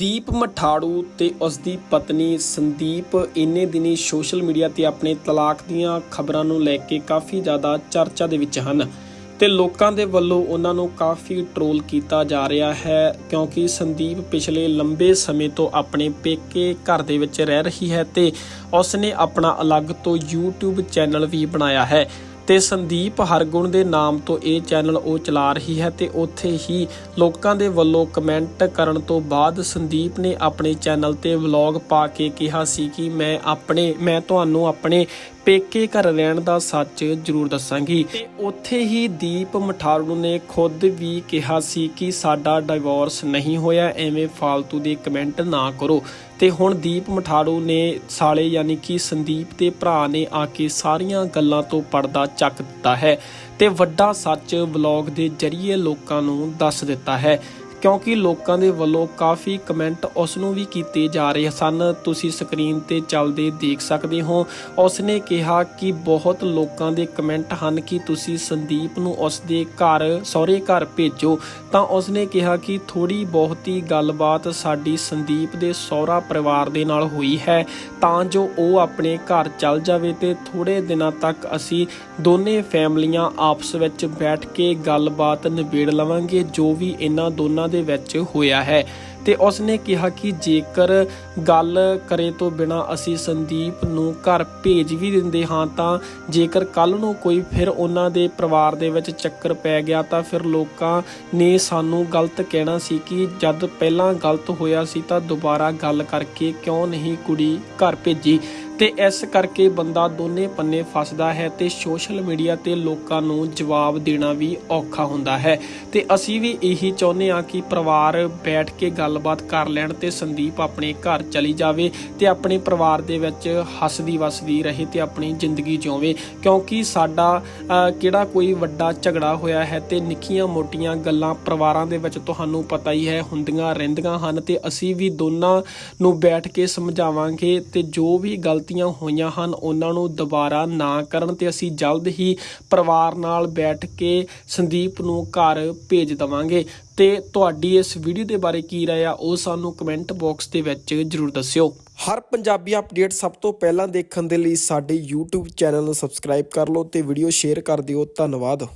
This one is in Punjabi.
ਦੀਪ ਮਠਾੜੂ ਤੇ ਉਸ ਦੀ ਪਤਨੀ ਸੰਦੀਪ ਇੰਨੇ ਦਿਨੀ ਸੋਸ਼ਲ ਮੀਡੀਆ ਤੇ ਆਪਣੇ ਤਲਾਕ ਦੀਆਂ ਖਬਰਾਂ ਨੂੰ ਲੈ ਕੇ ਕਾਫੀ ਜ਼ਿਆਦਾ ਚਰਚਾ ਦੇ ਵਿੱਚ ਹਨ ਤੇ ਲੋਕਾਂ ਦੇ ਵੱਲੋਂ ਉਹਨਾਂ ਨੂੰ ਕਾਫੀ ਟ੍ਰੋਲ ਕੀਤਾ ਜਾ ਰਿਹਾ ਹੈ ਕਿਉਂਕਿ ਸੰਦੀਪ ਪਿਛਲੇ ਲੰਬੇ ਸਮੇਂ ਤੋਂ ਆਪਣੇ ਪੇਕੇ ਘਰ ਦੇ ਵਿੱਚ ਰਹਿ ਰਹੀ ਹੈ ਤੇ ਉਸਨੇ ਆਪਣਾ ਅਲੱਗ ਤੋਂ YouTube ਚੈਨਲ ਵੀ ਬਣਾਇਆ ਹੈ। ਤੇ ਸੰਦੀਪ ਹਰਗੁਣ ਦੇ ਨਾਮ ਤੋਂ ਇਹ ਚੈਨਲ ਉਹ ਚਲਾ ਰਹੀ ਹੈ ਤੇ ਉੱਥੇ ਹੀ ਲੋਕਾਂ ਦੇ ਵੱਲੋਂ ਕਮੈਂਟ ਕਰਨ ਤੋਂ ਬਾਅਦ ਸੰਦੀਪ ਨੇ ਆਪਣੇ ਚੈਨਲ ਤੇ ਵਲੌਗ ਪਾ ਕੇ ਕਿਹਾ ਸੀ ਕਿ ਮੈਂ ਆਪਣੇ, ਮੈਂ ਤੁਹਾਨੂੰ ਆਪਣੇ ਪੇਕੇ ਘਰ ਰਹਿਣ ਦਾ ਸੱਚ ਜ਼ਰੂਰ ਦੱਸਾਂਗੀ। ਤੇ ਉੱਥੇ ਹੀ ਦੀਪ ਮਠਾਰੂ ਨੇ ਖੁਦ ਵੀ ਕਿਹਾ ਸੀ ਕਿ ਸਾਡਾ ਡਿਵੋਰਸ ਨਹੀਂ ਹੋਇਆ, ਐਵੇਂ ਫਾਲਤੂ ਦੇ ਕਮੈਂਟ ਨਾ ਕਰੋ। ਤੇ ਹੁਣ ਦੀਪ ਮਠਾੜੂ ਨੇ ਸਾਲੇ ਯਾਨੀ ਕਿ ਸੰਦੀਪ ਦੇ ਭਰਾ ਨੇ ਆ ਕੇ ਸਾਰੀਆਂ ਗੱਲਾਂ ਤੋਂ ਪਰਦਾ ਚੱਕ ਦਿੱਤਾ ਹੈ ਤੇ ਵੱਡਾ ਸੱਚ ਵਲੌਗ ਦੇ ਜ਼ਰੀਏ ਲੋਕਾਂ ਨੂੰ ਦੱਸ ਦਿੱਤਾ ਹੈ। ਕਿਉਂਕਿ ਲੋਕਾਂ ਦੇ ਵੱਲੋਂ ਕਾਫੀ ਕਮੈਂਟ ਉਸ ਨੂੰ ਵੀ ਕੀਤੇ ਜਾ ਰਹੇ ਸਨ। ਤੁਸੀਂ ਸਕਰੀਨ ਤੇ ਚੱਲਦੇ ਦੇਖ ਸਕਦੇ ਹੋ। ਉਸ ਨੇ ਕਿਹਾ ਕਿ ਬਹੁਤ ਲੋਕਾਂ ਦੇ ਕਮੈਂਟ ਹਨ ਕਿ ਤੁਸੀਂ ਸੰਦੀਪ ਨੂੰ ਉਸ ਦੇ ਘਰ, ਸਹੁਰੇ ਘਰ ਭੇਜੋ। ਤਾਂ ਉਸ ਨੇ ਕਿਹਾ ਕਿ ਥੋੜੀ ਬਹੁਤੀ ਗੱਲਬਾਤ ਸਾਡੀ ਸੰਦੀਪ ਦੇ ਸਹੁਰਾ ਪਰਿਵਾਰ ਦੇ ਨਾਲ ਹੋਈ ਹੈ। ਤਾਂ ਜੋ ਉਹ ਆਪਣੇ ਘਰ ਚੱਲ ਜਾਵੇ ਤੇ ਥੋੜੇ ਦਿਨਾਂ ਤੱਕ ਅਸੀਂ ਦੋਨੇ ਫੈਮਲੀਆਂ ਆਪਸ ਵਿੱਚ ਬੈਠ ਕੇ ਗੱਲਬਾਤ ਨਿਬੇੜ ਲਵਾਂਗੇ, ਜੋ ਵੀ ਇਹਨਾਂ ਦੋਨਾਂ ਦੇ ਵਿੱਚ ਹੋਇਆ ਹੈ ਤੇ ਉਸ ਨੇ ਕਿਹਾ ਕਿ ਜੇਕਰ ਗੱਲ ਕਰੇ ਤੋਂ ਬਿਨਾ ਅਸੀਂ ਸੰਦੀਪ ਨੂੰ ਘਰ ਭੇਜ ਵੀ ਦਿੰਦੇ ਹਾਂ ਤਾਂ ਜੇਕਰ ਕੱਲ ਨੂੰ ਕੋਈ ਫਿਰ ਉਹਨਾਂ ਦੇ ਪਰਿਵਾਰ ਦੇ ਵਿੱਚ ਚੱਕਰ ਪੈ ਗਿਆ ਤਾਂ ਫਿਰ ਲੋਕਾਂ ਨੇ ਸਾਨੂੰ ਗਲਤ ਕਹਿਣਾ ਸੀ ਕਿ ਜਦ ਪਹਿਲਾਂ ਗਲਤ ਹੋਇਆ ਸੀ ਤਾਂ ਦੁਬਾਰਾ ਗੱਲ ਕਰਕੇ ਕਿਉਂ ਨਹੀਂ ਕੁੜੀ ਘਰ ਭੇਜੀ। ਤੇ ਇਸ ਕਰਕੇ ਬੰਦਾ ਦੋਨੇ ਪੰਨੇ ਫਸਦਾ ਹੈ ਤੇ ਸੋਸ਼ਲ ਮੀਡੀਆ ਤੇ ਲੋਕਾਂ ਨੂੰ ਜਵਾਬ ਦੇਣਾ ਵੀ ਔਖਾ ਹੁੰਦਾ ਹੈ। ਤੇ ਅਸੀਂ ਵੀ ਇਹੀ ਚਾਹੁੰਦੇ ਹਾਂ ਕਿ ਪਰਿਵਾਰ ਬੈਠ ਕੇ ਗੱਲਬਾਤ ਕਰ ਲੈਣ ਤੇ ਸੰਦੀਪ ਆਪਣੇ ਘਰ ਚਲੀ ਜਾਵੇ ਤੇ ਆਪਣੇ ਪਰਿਵਾਰ ਦੇ ਵਿੱਚ ਹੱਸਦੀ ਵਸਦੀ ਰਹੇ ਤੇ ਆਪਣੀ ਜ਼ਿੰਦਗੀ ਜਿਉਵੇ। ਕਿਉਂਕਿ ਸਾਡਾ ਕਿਹੜਾ ਕੋਈ ਵੱਡਾ ਝਗੜਾ ਹੋਇਆ ਹੈ ਤੇ ਨਿੱਕੀਆਂ ਮੋਟੀਆਂ ਗੱਲਾਂ ਪਰਿਵਾਰਾਂ ਦੇ ਵਿੱਚ ਤੁਹਾਨੂੰ ਪਤਾ ਹੀ ਹੈ, ਹੁੰਦੀਆਂ ਰਹਿੰਦੀਆਂ ਹਨ ਤੇ ਅਸੀਂ ਵੀ ਦੋਨਾਂ ਨੂੰ ਬੈਠ ਕੇ ਸਮਝਾਵਾਂਗੇ ਤੇ ਜੋ ਵੀ ਗਲਤੀਆਂ ਹੋਈਆਂ ਹਨ। ਉਹਨਾਂ ਨੂੰ ਦੁਬਾਰਾ ਨਾ ਕਰਨ ਤੇ ਅਸੀਂ ਜਲਦ ਹੀ ਪਰਿਵਾਰ ਨਾਲ ਬੈਠ ਕੇ ਸੰਦੀਪ ਨੂੰ ਘਰ ਭੇਜ ਦਵਾਂਗੇ। ਤੇ ਤੁਹਾਡੀ ਇਸ ਵੀਡੀਓ ਦੇ ਬਾਰੇ ਕੀ ਰਾਏ ਆ, ਉਹ ਸਾਨੂੰ ਕਮੈਂਟ ਬਾਕਸ ਦੇ ਵਿੱਚ ਜਰੂਰ ਦੱਸਿਓ। ਹਰ ਪੰਜਾਬੀ ਅਪਡੇਟ ਸਭ ਤੋਂ ਪਹਿਲਾਂ ਦੇਖਣ ਦੇ ਲਈ ਸਾਡੇ YouTube ਚੈਨਲ ਨੂੰ ਸਬਸਕ੍ਰਾਈਬ ਕਰ ਲਓ ਤੇ ਵੀਡੀਓ ਸ਼ੇਅਰ ਕਰ ਦਿਓ। ਧੰਨਵਾਦ।